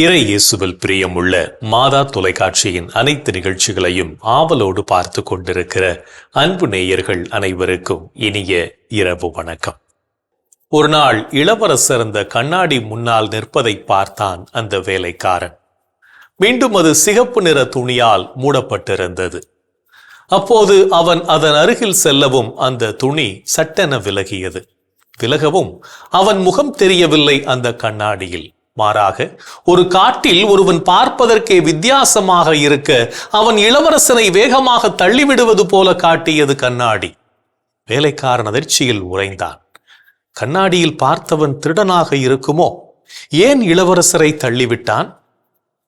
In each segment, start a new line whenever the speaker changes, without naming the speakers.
இறை இயேசுவில் பிரியமுள்ள மாதா தொலைக்காட்சியின் அனைத்து நிகழ்ச்சிகளையும் ஆவலோடு பார்த்து கொண்டிருக்கிற அன்பு நேயர்கள் அனைவருக்கும் இனிய இரவு வணக்கம். ஒரு நாள் இளவரசர் அந்த கண்ணாடி முன்னால் நிற்பதை பார்த்தான் அந்த வேலைக்காரன். மீண்டும் அது சிகப்பு நிற துணியால் மூடப்பட்டிருந்தது. அப்போது அவன் அதன் அருகில் செல்லவும் அந்த துணி சட்டென விலகியது. விலகவும் அவன் முகம் தெரியவில்லை அந்த கண்ணாடியில். மாறாக ஒரு காட்டில் ஒருவன் பார்ப்பதற்கே வித்தியாசமாக இருக்க அவன் இளவரசனை வேகமாக தள்ளிவிடுவது போல காட்டியது கண்ணாடி. வேலைக்காரன் அதிர்ச்சியில் உறைந்தான். கண்ணாடியில் பார்த்தவன் திருடனாக இருக்குமோ? ஏன் இளவரசரை தள்ளிவிட்டான்?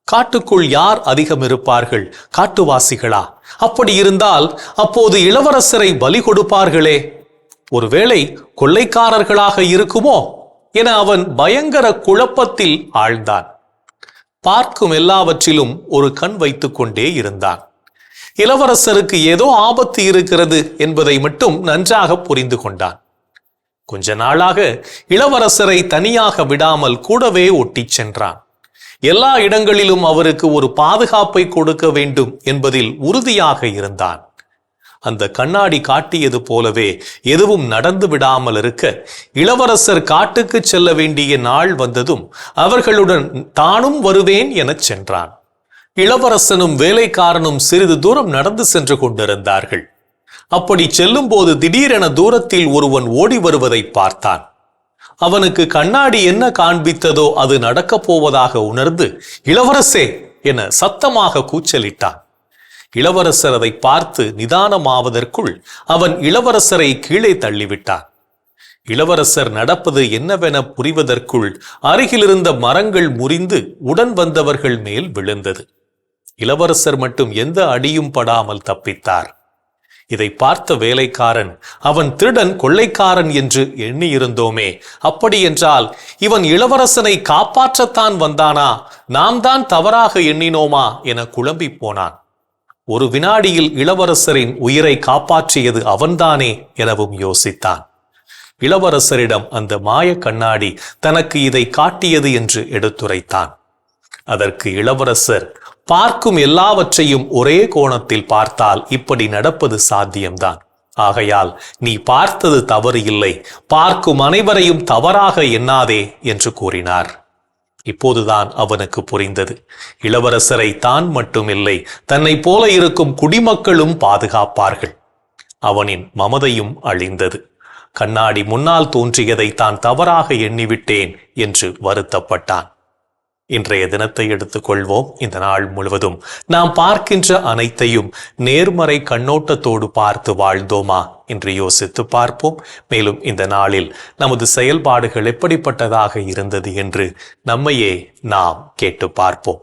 காட்டுக்குள் யார் அதிகம் இருப்பார்கள்? காட்டுவாசிகளா? அப்படி இருந்தால் அப்போது இளவரசரை பலி கொடுப்பார்களே. ஒருவேளை கொள்ளைக்காரர்களாக இருக்குமோ? என அவன் பயங்கர குழப்பத்தில் ஆழ்ந்தான். பார்க்கும் எல்லாவற்றிலும் ஒரு கண் வைத்துக் கொண்டே இருந்தான். இளவரசருக்கு ஏதோ ஆபத்து இருக்கிறது என்பதை மட்டும் நன்றாக புரிந்து கொண்டான். கொஞ்ச நாளாக இளவரசரை தனியாக விடாமல் கூடவே ஒட்டிச் சென்றான். எல்லா இடங்களிலும் அவருக்கு ஒரு பாதுகாப்பை கொடுக்க வேண்டும் என்பதில் உறுதியாக இருந்தான். அந்த கண்ணாடி காட்டியது போலவே எதுவும் நடந்து விடாமல் இருக்க இளவரசர் காட்டுக்கு செல்ல வேண்டிய நாள் வந்ததும் அவர்களுடன் தானும் வருவேன் எனச் சென்றான். இளவரசனும் வேலைக்காரனும் சிறிது தூரம் நடந்து சென்று கொண்டிருந்தார்கள். அப்படி செல்லும்போது திடீரென தூரத்தில் ஒருவன் ஓடி வருவதை பார்த்தான். அவனுக்கு கண்ணாடி என்ன காண்பித்ததோ அது நடக்கப் போவதாக உணர்ந்து இளவரசே என சத்தமாக கூச்சலிட்டான். இளவரசர் அதை பார்த்து நிதானமாவதற்குள் அவன் இளவரசரை கீழே தள்ளிவிட்டான். இளவரசர் நடப்பது என்னவென புரிவதற்குள் அருகிலிருந்த மரங்கள் முறிந்து உடன் வந்தவர்கள் மேல் விழுந்தது. இளவரசர் மட்டும் எந்த அடியும் படாமல் தப்பித்தார். இதை பார்த்த வேலைக்காரன் அவன் திருடன் கொள்ளைக்காரன் என்று எண்ணியிருந்தோமே அப்படியென்றால் இவன் இளவரசனை காப்பாற்றத்தான் வந்தானா? நாம் தான் தவறாக எண்ணினோமா? என குழம்பி போனான். ஒரு வினாடியில் இளவரசரின் உயிரை காப்பாற்றியது அவன்தானே எனவும் யோசித்தான். இளவரசரிடம் அந்த மாய கண்ணாடி தனக்கு இதை காட்டியது என்று எடுத்துரைத்தான். அதற்கு இளவரசர் பார்க்கும் எல்லாவற்றையும் ஒரே கோணத்தில் பார்த்தால் இப்படி நடப்பது சாத்தியம்தான். ஆகையால் நீ பார்த்தது தவறு இல்லை பார்க்கும் அனைவரையும் தவறாக எண்ணாதே என்று கூறினார். இப்போதுதான் அவனுக்கு புரிந்தது. இளவரசரை தான் மட்டுமில்லை தன்னை போல இருக்கும் குடிமக்களும் பாதுகாப்பார்கள். அவனின் மமதையும் அழிந்தது. கண்ணாடி முன்னால் தோன்றியதை தான் தவறாக எண்ணிவிட்டேன் என்று வருத்தப்பட்டான். இன்றைய தினத்தை எடுத்துக்கொள்வோம். இந்த நாள் முழுவதும் நாம் பார்க்கின்ற அனைத்தையும் நேர்மறை கண்ணோட்டத்தோடு பார்த்து வாழ்ந்தோமா என்று யோசித்து பார்ப்போம். மேலும் இந்த நாளில் நமது செயல்பாடுகள் எப்படிப்பட்டதாக இருந்தது என்று நம்மையே நாம் கேட்டு பார்ப்போம்.